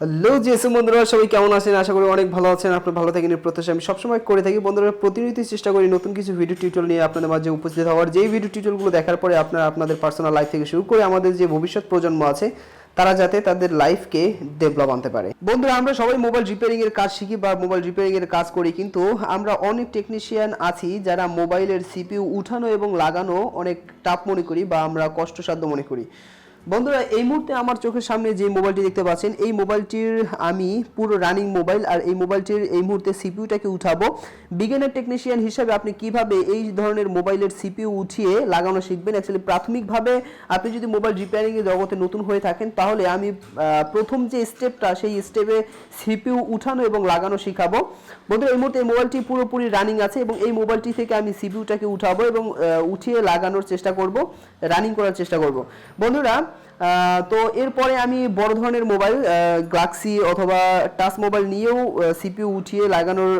Hello জেসু বন্ধুরা, সবাই কেমন আছেন? আশা করি অনেক ভালো আছেন। আপনার ভালো থাকেন প্রত্যাশা আমি সবসময় করে থাকি। বন্ধুরা প্রতিনিয়ত চেষ্টা করি নতুন কিছু ভিডিও টিউটোরিয়াল নিয়ে আপনাদের মাঝে উপস্থিত হওয়ার। যেই ভিডিও টিউটোরিয়ালগুলো দেখার পরে আপনারা আপনাদের পার্সোনাল লাইফ থেকে শুরু করে আমাদের যে ভবিষ্যৎ প্রজন্ম আছে, তারা যাতে তাদের লাইফকে ডেভেলপ আনতে পারে। বন্ধুরা, আমরা সবাই মোবাইল রিপেয়ারিং এর কাজ শিখি বা মোবাইল রিপেয়ারিং এর কাজ করি, কিন্তু আমরা অনেক টেকনিশিয়ান আছি যারা মোবাইলের সিপিইউ উঠানো এবং লাগানো অনেক টাফ মনে করি বা আমরা কষ্টসাধ্য মনে করি। বন্ধুরা, এই মুহূর্তে আমার চোখের সামনে যে মোবাইলটি দেখতে পাচ্ছেন, এই মোবাইলটির আমি পুরো রানিং মোবাইল আর এই মোবাইলটির এই মুহূর্তে সিপিইউটাকে উঠাবো। বিজ্ঞানের টেকনিশিয়ান হিসাবে আপনি কীভাবে এই ধরনের মোবাইলের সিপিইউ উঠিয়ে লাগানো শিখবেন? অ্যাকচুয়ালি প্রাথমিকভাবে আপনি যদি মোবাইল রিপেয়ারিং এর জগতে নতুন হয়ে থাকেন, তাহলে আমি প্রথম যে স্টেপটা সেই স্টেপে সিপিইউ উঠানো এবং লাগানো শিখাবো। বন্ধুরা, এই মুহূর্তে এই মোবাইলটি পুরোপুরি রানিং আছে এবং এই মোবাইলটি থেকে আমি সিপিউটাকে উঠাবো এবং উঠিয়ে লাগানোর চেষ্টা করব রানিং করার চেষ্টা করব। বন্ধুরা তো এরপরে আমি বড় ধরনের মোবাইল গ্লাক্সি অথবা টাচ মোবাইল নিয়েও সিপিইউ উঠিয়ে লাগানোর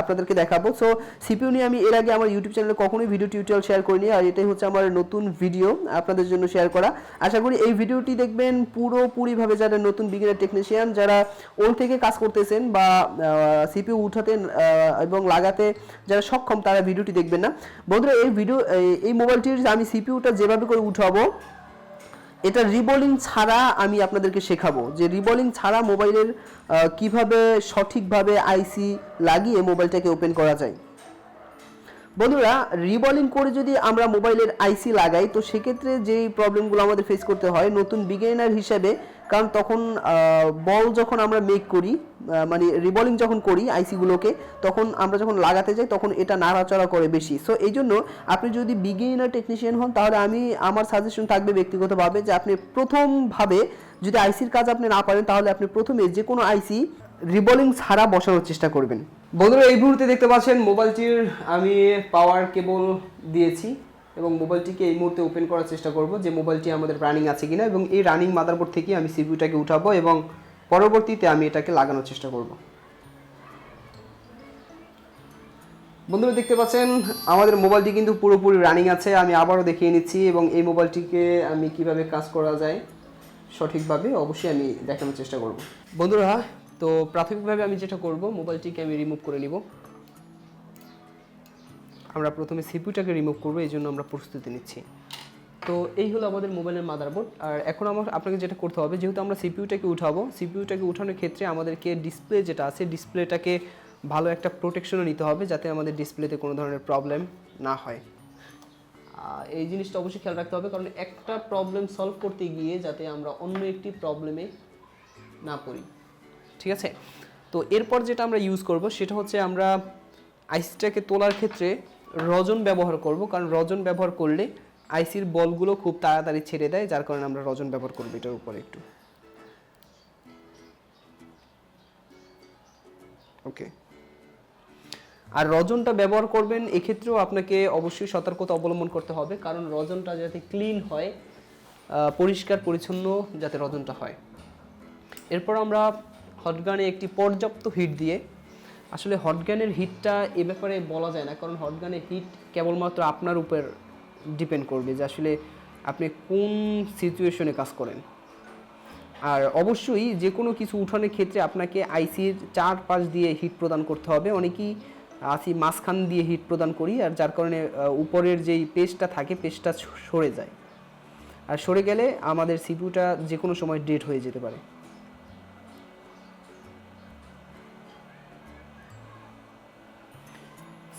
আপনাদেরকে দেখাবো। সো সিপিইউ নিয়ে আমি এর আগে আমার ইউটিউব চ্যানেলে কখনোই ভিডিও টিউটোরিয়াল শেয়ার করিনি, আর এটাই হচ্ছে আমার নতুন ভিডিও আপনাদের জন্য শেয়ার করা। আশা করি এই ভিডিওটি দেখবেন পুরোপুরিভাবে যারা নতুন বিগিনার টেকনিশিয়ান যারা ওল থেকে কাজ করতেছেন বা সিপিইউ উঠাতে এবং লাগাতে যারা সক্ষম, তারা ভিডিওটি দেখবেন না। বন্ধুরা, এই ভিডিও এই মোবাইলটির আমি সিপিউটা যেভাবে করে উঠাবো এটা রিবলিং ছাড়া আমি আপনাদেরকে শেখাবো যে রিবলিং ছাড়া মোবাইলের কীভাবে সঠিকভাবে আইসি লাগিয়ে মোবাইলটাকে ওপেন করা যায়। বন্ধুরা, রিবলিং করে যদি আমরা মোবাইলের আইসি লাগাই, তো সেক্ষেত্রে যেই প্রবলেমগুলো আমাদের ফেস করতে হয়, নতুন বিগিনার হিসেবে কারণ তখন বল যখন আমরা মেক করি মানে রিবলিং যখন করি আইসিগুলোকে তখন আমরা যখন লাগাতে যাই, তখন এটা নাড়াচড়া করে বেশি। সো এই জন্য আপনি যদি বিগিনার টেকনিশিয়ান হন, তাহলে আমি, আমার সাজেশন থাকবে ব্যক্তিগতভাবে যে আপনি প্রথমভাবে যদি আইসির কাজ আপনি না পারেন, তাহলে আপনি প্রথমে যে কোনো আইসি রিবলিং ছাড়া বসানোর চেষ্টা করবেন। বন্ধুরা, এই মুহূর্তে দেখতে পাচ্ছেন মোবাইলটির আমি পাওয়ার কেবল দিয়েছি। এবং মোবাইলটিকে এই মুহূর্তে ওপেন করার চেষ্টা করব যে মোবাইলটি আমাদের রানিং আছে কিনা এবং এই রানিং মাদারবোর্ড থেকে আমি সিপিইউটাকে উঠাবো এবং পরবর্তীতে আমি এটাকে লাগানোর চেষ্টা করব। বন্ধুরা, দেখতে পাচ্ছেন, আমাদের মোবাইলটি কিন্তু পুরোপুরি রানিং আছে, আমি আবারও দেখিয়ে নিচ্ছি এবং এই মোবাইলটিকে আমি কীভাবে কাজ করা যায় সঠিকভাবে অবশ্যই আমি দেখানোর চেষ্টা করব। বন্ধুরা, তো প্রাথমিকভাবে আমি যেটা করব, মোবাইলটিকে আমি রিমুভ করে নিব। আমরা প্রথমে সিপিউটাকে রিমুভ করব, এই জন্য আমরা প্রস্তুতি নিচ্ছি। তো এই হলো আমাদের মোবাইলের মাদারবোর্ড আর এখন আমার, আপনাকে যেটা করতে হবে, যেহেতু আমরা সিপিইউটাকে উঠাবো সিপিইউটাকে উঠানোর ক্ষেত্রে আমাদেরকে ডিসপ্লে যেটা আছে ডিসপ্লেটাকে ভালো একটা প্রোটেকশনও নিতে হবে, যাতে আমাদের ডিসপ্লেতে কোনো ধরনের প্রবলেম না হয়। এই জিনিসটা অবশ্যই খেয়াল রাখতে হবে, কারণ একটা প্রবলেম সলভ করতে গিয়ে যাতে আমরা অন্য একটি প্রবলেমে না পড়ি। ঠিক আছে? তো এরপর যেটা আমরা ইউজ করব, সেটা হচ্ছে আমরা আইসিটাকে তোলার ক্ষেত্রে রজন ব্যবহার করব, কারণ রজন ব্যবহার করলে আইসির বলগুলো খুব তাড়াতাড়ি ছেড়ে দেয়, যার কারণে আমরা রজন ব্যবহার করব এটার উপরে একটু। ওকে। আর রজনটা ব্যবহার করবেন, এক্ষেত্রেও আপনাকে অবশ্যই সতর্কতা অবলম্বন করতে হবে, কারণ রজনটা যাতে ক্লিন হয় পরিষ্কার, পরিচ্ছন্ন যাতে রজনটা হয়। এরপর আমরা হটগানে একটি পর্যাপ্ত হিট দিয়ে আসলে হটগানের হিটটা এ ব্যাপারে বলা যায় না, কারণ হটগানের হিট কেবলমাত্র আপনার উপর ডিপেন্ড করবে যে আসলে আপনি কোন সিচুয়েশনে কাজ করেন। আর অবশ্যই যে কোনো কিছু উঠানোর ক্ষেত্রে আপনাকে আইসির চার পাশ দিয়ে হিট প্রদান করতে হবে। অনেকেই আসি মাঝখান দিয়ে হিট প্রদান করি, আর যার কারণে উপরের যেই পেজটা থাকে পেজটা সরে যায়। আর সরে গেলে আমাদের সিপিউটা যে কোনো সময় ডেট হয়ে যেতে পারে।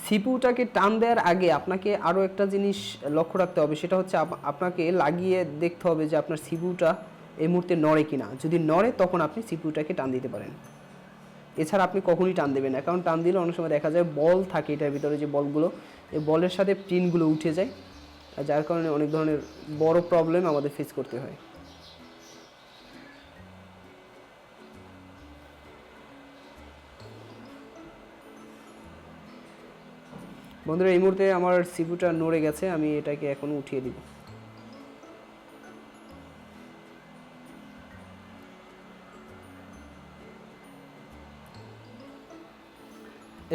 সিপিউটাকে টান দেওয়ার আগে আপনাকে আরও একটা জিনিস লক্ষ্য রাখতে হবে, সেটা হচ্ছে আপ- আপনাকে লাগিয়ে দেখতে হবে যে আপনার সিপিউটা এই মুহূর্তে নড়ে কিনা। যদি নড়ে, তখন আপনি সিপিউটাকে টান দিতে পারেন। এছাড়া আপনি কখনই টান দেবেন না, কারণ টান দিলে অনেক সময় দেখা যায় বল থাকে এটার ভিতরে যে বলগুলো এই বলের সাথে পিনগুলো উঠে যায়, যার কারণে অনেক ধরনের বড় প্রবলেম আমাদের ফেস করতে হয়। বন্ধুরা, এই মুহূর্তে আমার সিপুটা নড়ে গেছে, আমি এটাকে এখন উঠিয়ে দিব।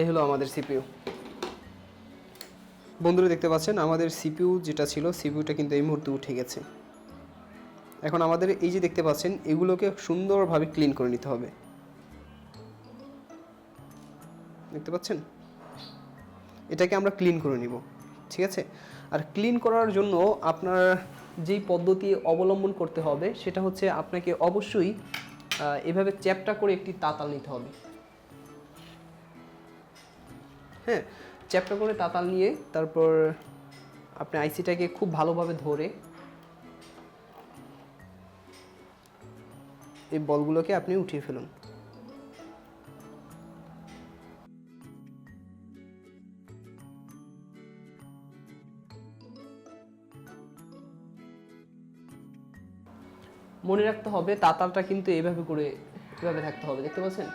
এই হলো আমাদের সিপিইউ। বন্ধুরা, দেখতে পাচ্ছেন, আমাদের সিপিউ যেটা ছিল সিপিউটা কিন্তু এই মুহূর্তে উঠে গেছে। এখন আমাদের এই যে দেখতে পাচ্ছেন, এগুলোকে সুন্দরভাবে ক্লিন করে নিতে হবে। দেখতে পাচ্ছেন? এটাকে আমরা ক্লিন করে নিব, ঠিক আছে? আর ক্লিন করার জন্য আপনার যেই পদ্ধতি অবলম্বন করতে হবে, সেটা হচ্ছে আপনাকে অবশ্যই এভাবে চ্যাপটা করে একটি তাতাল নিতে হবে। হ্যাঁ চ্যাপটা করে তাতাল নিয়ে তারপর আপনি আইসিটাকে খুব ভালোভাবে ধরে এই বলগুলোকে আপনি উঠিয়ে ফেলুন। মনে রাখতে হবে, তাতালটা কিন্তু এভাবে করে এভাবে থাকতে হবে, দেখতে পাচ্ছেন?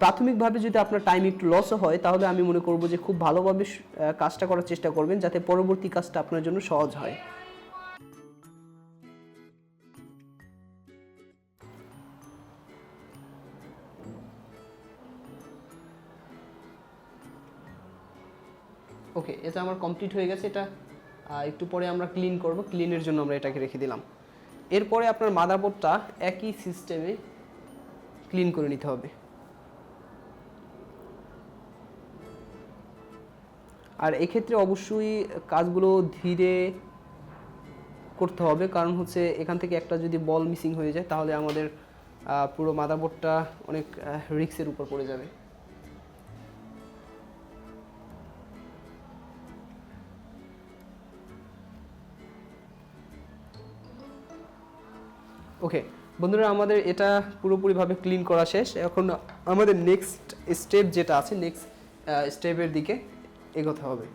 প্রাথমিকভাবে যদি আপনার টাইম একটু লসও হয়, তাহলে আমি মনে করব যে খুব ভালোভাবে কাজটা করার চেষ্টা করবেন, যাতে পরবর্তী কাজটা আপনার জন্য সহজ হয়। ওকে এটা আমার কমপ্লিট হয়ে গেছে, এটা একটু পরে আমরা ক্লিন করব ক্লিনের জন্য আমরা এটাকে রেখে দিলাম। এরপরে আপনার মাদারবোর্ডটা একই সিস্টেমে ক্লিন করে নিতে হবে। আর এক্ষেত্রে অবশ্যই কাজগুলো ধীরে করতে হবে, কারণ হচ্ছে এখান থেকে একটা যদি বল মিসিং হয়ে যায়, তাহলে আমাদের পুরো মাদারবোর্ডটা অনেক রিক্সের উপর পড়ে যাবে। ওকে বন্ধুরা, আমাদের এটা পুরোপুরিভাবে ক্লিন করা শেষ। এখন আমাদের নেক্সট স্টেপ যেটা আছে নেক্সট স্টেপের দিকে এগোতে হবে।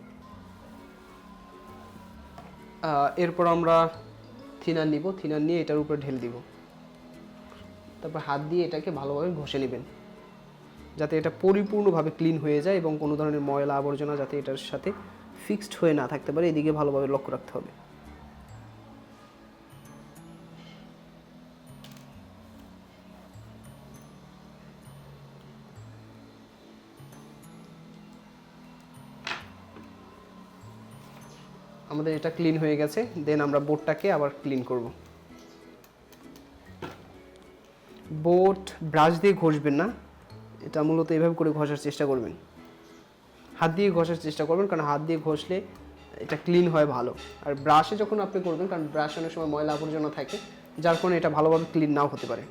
এরপর আমরা থিনার নিব। থিনার নিয়ে এটার উপরে ঢেল দিব। তারপর হাত দিয়ে এটাকে ভালোভাবে ঘষে নেবেন। যাতে এটা পরিপূর্ণভাবে ক্লিন হয়ে যায় এবং কোনো ধরনের ময়লা আবর্জনা যাতে এটার সাথে ফিক্সড হয়ে না থাকতে পারে। এদিকে ভালোভাবে লক্ষ্য রাখতে হবে। আমাদের এটা ক্লিন হয়ে গেছে দেন আমরা বোর্ডটাকে আবার ক্লিন করব। বোর্ড ব্রাশ দিয়ে ঘষবেন না, এটা মূলত এভাবে করে ঘষার চেষ্টা করবেন। হাত দিয়ে ঘষার চেষ্টা করবেন, কারণ হাত দিয়ে ঘষলে এটা ক্লিন হয় ভালো। আর ব্রাশে যখন আপনি করবেন, কারণ ব্রাশ অনেক সময় ময়লা আবর্জনা থাকে, যার কারণে এটা ভালোভাবে ক্লিন নাও হতে পারে।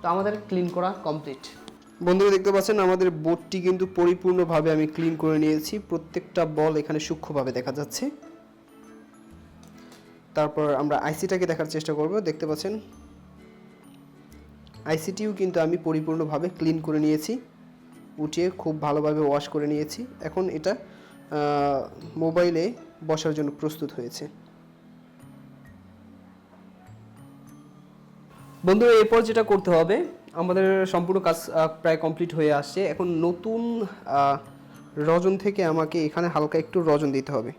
তো আমাদের ক্লিন করা কমপ্লিট বন্ধুরা দেখতে পাচ্ছেন, আমাদের বোর্ডটি কিন্তু পরিপূর্ণভাবে আমি ক্লিন করে নিয়েছি। প্রত্যেকটা বল এখানে সূক্ষ্মভাবে দেখা যাচ্ছে। তারপর আমরা আইসিটাকে দেখার চেষ্টা করব। দেখতে পাচ্ছেন আইসিটিও কিন্তু আমি পরিপূর্ণভাবে ক্লিন করে নিয়েছি। উঠিয়ে খুব ভালোভাবে ওয়াশ করে নিয়েছি। এখন এটা মোবাইলে বসার জন্য প্রস্তুত হয়েছে। বন্ধুরা, এরপর যেটা করতে হবে আমাদের সম্পূর্ণ কাজ প্রায় কমপ্লিট হয়ে আসছে। এখন নতুন রজন থেকে আমাকে এখানে হালকা একটু রজন দিতে হবে।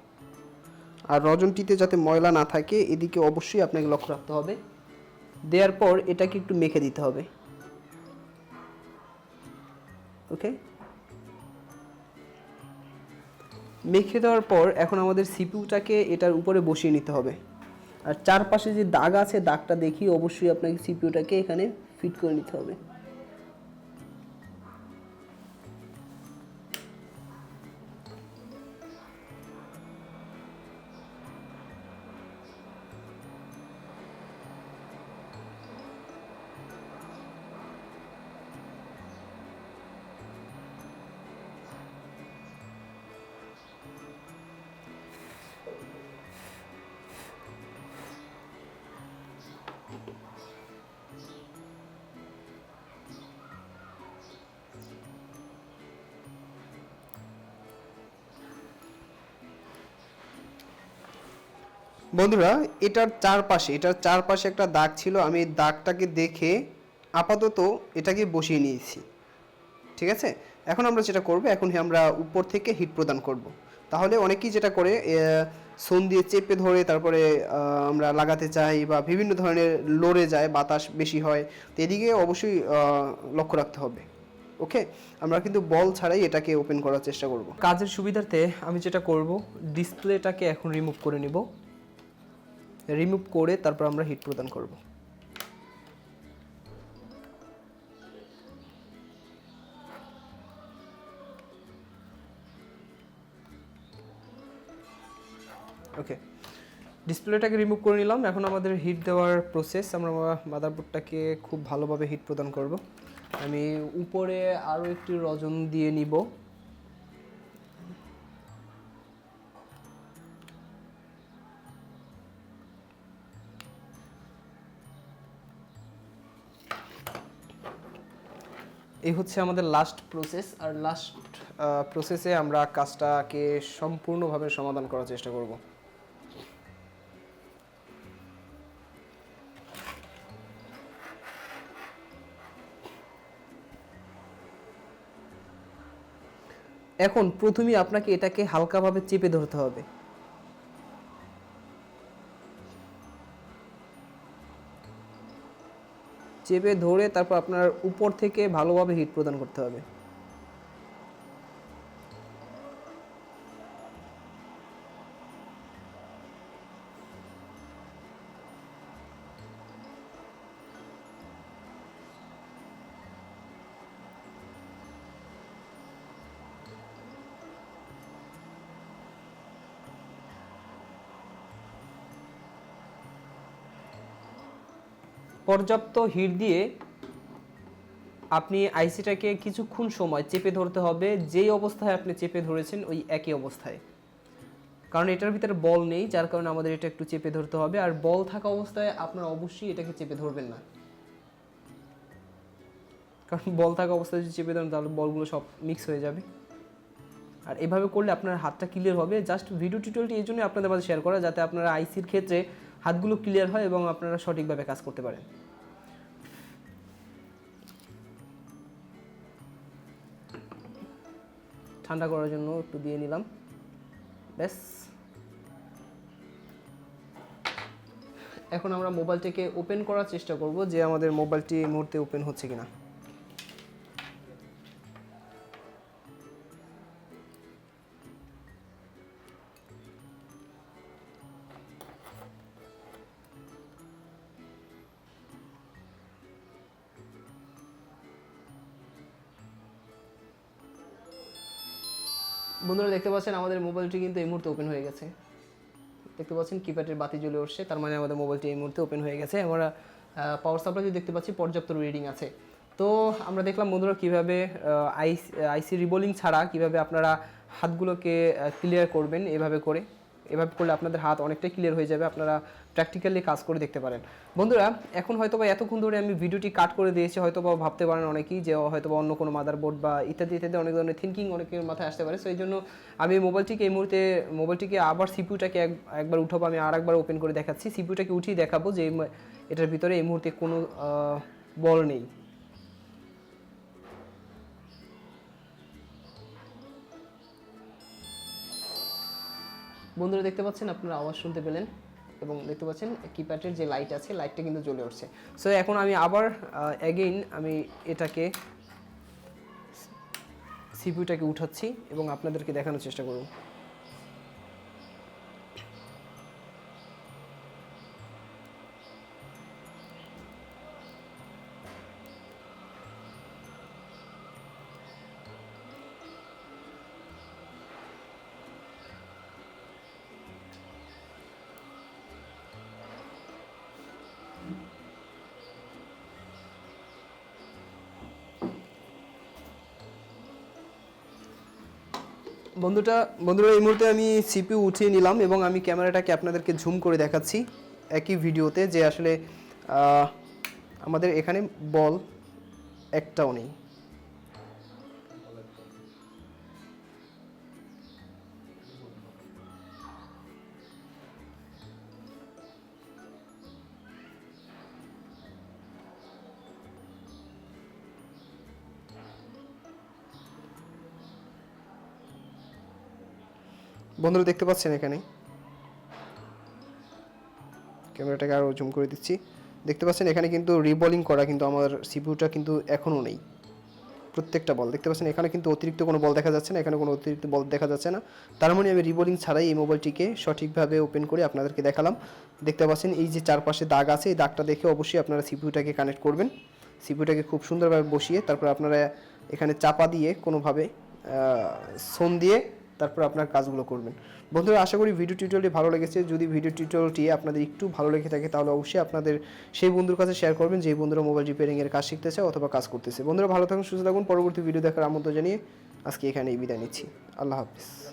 আর রজনটিতে যাতে ময়লা না থাকে, এদিকে অবশ্যই আপনাকে লক্ষ্য রাখতে হবে। দেওয়ার পর এটাকে একটু মেখে দিতে হবে। ওকে? মেখে দেওয়ার পর এখন আমাদের সিপিউটাকে এটার উপরে বসিয়ে নিতে হবে। আর চারপাশে যে দাগ আছে, দাগটা দেখি অবশ্যই আপনাকে সিপিউটাকে এখানে ফিট করে নিতে হবে। বন্ধুরা, এটার চারপাশে এটার চারপাশে একটা দাগ ছিল, আমি দাগটাকে দেখে আপাতত এটাকে বসিয়ে নিয়েছি। ঠিক আছে? এখন আমরা যেটা করব এখন আমরা উপর থেকে হিট প্রদান করব। তাহলে অনেকেই যেটা করে সোন দিয়ে চেপে ধরে তারপরে আমরা লাগাতে চাই বা বিভিন্ন ধরনের লড়ে যায়, বাতাস বেশি হয়, তো এদিকে অবশ্যই লক্ষ্য রাখতে হবে। ওকে? আমরা কিন্তু বল ছাড়াই এটাকে ওপেন করার চেষ্টা করব। কাজের সুবিধার্থে আমি যেটা করব, ডিসপ্লেটাকে এখন রিমুভ করে নিব। রিমুভ করে তারপর আমরা হিট প্রদান করব। ওকে ডিসপ্লেটাকে রিমুভ করে নিলাম। এখন আমাদের হিট দেওয়ার প্রসেস আমরা মাদারবোর্ডটাকে খুব ভালোভাবে হিট প্রদান করব। আমি উপরে আরও একটি রজন দিয়ে নিব। এই হচ্ছে আমাদের লাস্ট প্রসেস আর লাস্ট প্রসেসে আমরা কাজটাকে সম্পূর্ণভাবে সমাধান করার চেষ্টা করব। এখন প্রথমেই আপনাকে এটাকে হালকাভাবে চেপে ধরতে হবে। চেপে ধরে তারপর আপনার উপর থেকে ভালোভাবে হিট প্রদান করতে হবে। পর্যাপ্ত হিট দিয়ে আপনি আইসিটাকে কিছুক্ষণ সময় চেপে ধরতে হবে। যেই অবস্থায় আপনি চেপে ধরেছেন, ওই একই অবস্থায়। কারণ এটার ভিতরে বল নেই, যার কারণে আমাদের এটা একটু চেপে ধরতে হবে। আর বল থাকা অবস্থায় আপনারা অবশ্যই এটাকে চেপে ধরবেন না। কারণ বল থাকা অবস্থায় যদি চেপে ধরেন, তাহলে বলগুলো সব মিক্স হয়ে যাবে। আর এভাবে করলে আপনার হাতটা ক্লিয়ার হবে। জাস্ট ভিডিও টিউটোরিয়ালটি এই জন্য আপনাদের মাঝে শেয়ার করা, যাতে আপনারা আইসির ক্ষেত্রে হাতগুলো ক্লিয়ার হয় এবং আপনারা সঠিকভাবে কাজ করতে পারেন। ঠান্ডা করার জন্য একটু দিয়ে নিলাম। ব্যাস। এখন আমরা মোবাইলটিকে ওপেন করার চেষ্টা করব যে আমাদের মোবাইলটি এই মুহূর্তে ওপেন হচ্ছে কিনা। বন্ধুরা দেখতে পাচ্ছেন, আমাদের মোবাইলটি কিন্তু এই মুহূর্তে ওপেন হয়ে গেছে। দেখতে পাচ্ছেন কিপ্যাডের বাতি জ্বলে উঠছে, তার মানে আমাদের মোবাইলটি এই মুহূর্তে ওপেন হয়ে গেছে। আমরা পাওয়ার সাপ্লাই যদি দেখতে পাচ্ছি, পর্যাপ্ত রিডিং আছে। তো আমরা দেখলাম বন্ধুরা কীভাবে আইসি আইসি রিবোলিং ছাড়া কীভাবে আপনারা হাতগুলোকে ক্লিয়ার করবেন, এভাবে করে। এভাবে করলে আপনাদের হাত অনেকটাই ক্লিয়ার হয়ে যাবে, আপনারা প্র্যাকটিক্যালি কাজ করে দেখতে পারেন। বন্ধুরা, এখন হয়তো বা এতক্ষণ ধরে আমি ভিডিওটি কাট করে দিয়েছি, হয়তো বা ভাবতে পারেন অনেকেই যে হয়তো বা অন্য কোনো মাদারবোর্ড বা ইত্যাদি ইত্যাদি অনেক ধরনের থিঙ্কিং অনেকের মাথায় আসতে পারে। সেই জন্য আমি মোবাইলটিকে এই মুহূর্তে মোবাইলটিকে আবার সিপিউটাকে এক, একবার উঠাবো, আমি আর একবার ওপেন করে দেখাচ্ছি। সিপিউটাকে উঠিয়ে দেখাবো যে এটার ভিতরে এই মুহূর্তে কোনো বল নেই। বন্ধুরা দেখতে পাচ্ছেন, আপনারা আওয়াজ শুনতে পেলেন এবং দেখতে পাচ্ছেন কিপ্যাডের যে লাইট আছে লাইটটা কিন্তু জ্বলে উঠছে। সো এখন আমি আবার অ্যাগেইন আমি এটাকে সিপিউটাকে উঠাচ্ছি এবং আপনাদেরকে দেখানোর চেষ্টা করব। বন্ধুটা, বন্ধুরা, এই মুহূর্তে আমি সিপিউ উঠিয়ে নিলাম এবং আমি ক্যামেরাটাকে আপনাদেরকে ঝুম করে দেখাচ্ছি একই ভিডিওতে যে আসলে আমাদের এখানে বল একটাও নেই। বন্ধুরা দেখতে পাচ্ছেন এখানে। ক্যামেরাটাকে আরও জুম করে দিচ্ছি। দেখতে পাচ্ছেন এখানে কিন্তু রিবলিং করা কিন্তু আমার সিপিউটা কিন্তু এখনও নেই। প্রত্যেকটা বল দেখতে পাচ্ছেন এখানে কিন্তু অতিরিক্ত কোনো বল দেখা যাচ্ছে না, এখানে কোনো অতিরিক্ত বল দেখা যাচ্ছে না। তার মানে আমি রিবোলিং ছাড়াই এই মোবাইলটিকে সঠিকভাবে ওপেন করে আপনাদেরকে দেখালাম। দেখতে পাচ্ছেন এই যে চারপাশে দাগ আছে, এই দাগটা দেখে অবশ্যই আপনারা সিপিউটাকে কানেক্ট করবেন। সিপিউটাকে খুব সুন্দরভাবে বসিয়ে তারপর আপনারা এখানে চাপা দিয়ে কোনোভাবে সোন দিয়ে তারপর আপনার কাজগুলো করবেন। বন্ধুরা, আশা করি ভিডিও টিউটোরিয়ালটি ভালো লেগেছে। যদি ভিডিও টিউটোরিয়ালটি আপনাদের একটু ভালো লেগে থাকে, তাহলে অবশ্যই আপনাদের সেই বন্ধুর কাছে শেয়ার করবেন, যেই বন্ধুরা মোবাইল রিপেয়ারিংয়ের কাজ শিখতেছে অথবা কাজ করতেছে। বন্ধুরা, ভালো থাকুন, সুস্থ থাকুন। পরবর্তী ভিডিও দেখার আমন্ত্রণ জানিয়ে আজকে এখানে এই বিদায় নিচ্ছি। আল্লাহ হাফিজ।